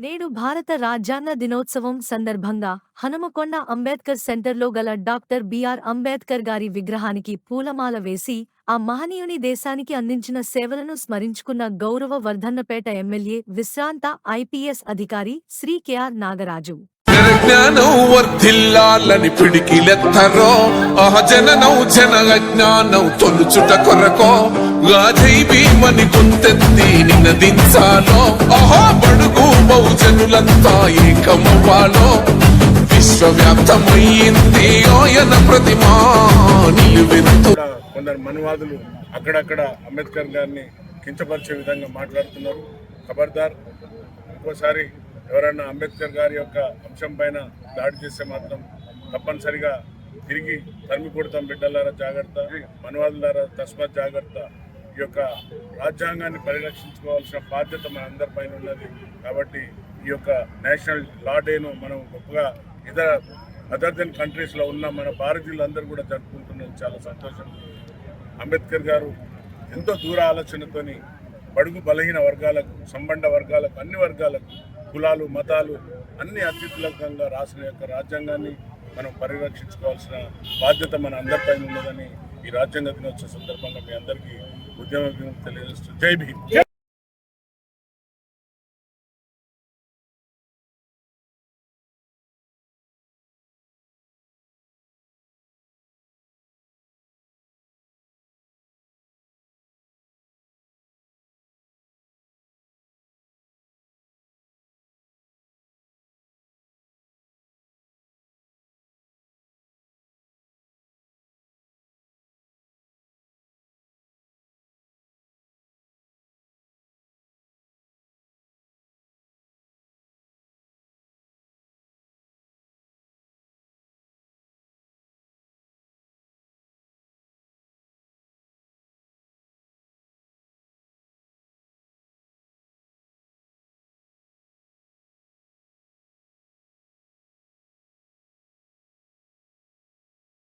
నేడు భారత రాజ్యాంగ దినోత్సవం సందర్భంగా హనుమకొండ అంబేద్కర్ సెంటర్లో గల డాక్టర్ బిఆర్ అంబేద్కర్ గారి విగ్రహానికి పూలమాల వేసి ఆ మహనీయుని దేశానికి అందించిన సేవలను స్మరించుకున్న గౌరవ వర్ధన్నపేట ఎమ్మెల్యే విశ్రాంత ఐపీఎస్ అధికారి శ్రీ కెఆర్ నాగరాజు. జ్ఞానం వర్ధిల్లాలని పిడికిలెత్తరో ఆహ జన అజ్ఞానం తొలుచుట కొరకో భీమని నినదించాలో బడుగు బహుజనులంతా ఏకమవ్వాలో? విశ్వవ్యాప్తమయ్యింది ఆయన ప్రతిమా. నిలువెత్తు కూడా కొందరు మనువాదులు అక్కడక్కడ అంబేద్కర్ గారిని కించపరిచే విధంగా మాట్లాడుతున్నారు. ఖబర్దార్ ఇంకోసారి ఎవరైనా అంబేద్కర్ గారి యొక్క అంశం పైన దాడి చేస్తే మాత్రం తప్పనిసరిగా తిరిగి తరిమి కొడతాం బిడ్డలారా జాగ్రత్త మనువాదులారా తస్మాత్ జాగ్రత్త. ఈ యొక్క రాజ్యాంగాన్ని పరిరక్షించుకోవాల్సిన బాధ్యత మన అందరి పైన ఉన్నది. కాబట్టి ఈ యొక్క నేషనల్ లా డేను మనం గొప్పగా ఇతర అదర్ దెన్ కంట్రీస్లో ఉన్న మన భారతీయులందరూ కూడా జరుపుకుంటున్నది చాలా సంతోషం. అంబేద్కర్ గారు ఎంతో దూర ఆలోచనతోని బడుగు బలహీన వర్గాలకు సంబంధ వర్గాలకు అన్ని వర్గాలకు కులాలు మతాలు అన్ని అత్యుత్లకంగా రాసిన యొక్క రాజ్యాంగాన్ని మనం పరిరక్షించుకోవాల్సిన బాధ్యత మన అందరిపైన ఉన్నదని ఈ రాజ్యాంగ దినోత్సవ సందర్భంగా మీ అందరికీ ఉద్యమ తెలియజేస్తూ జై భీమ్.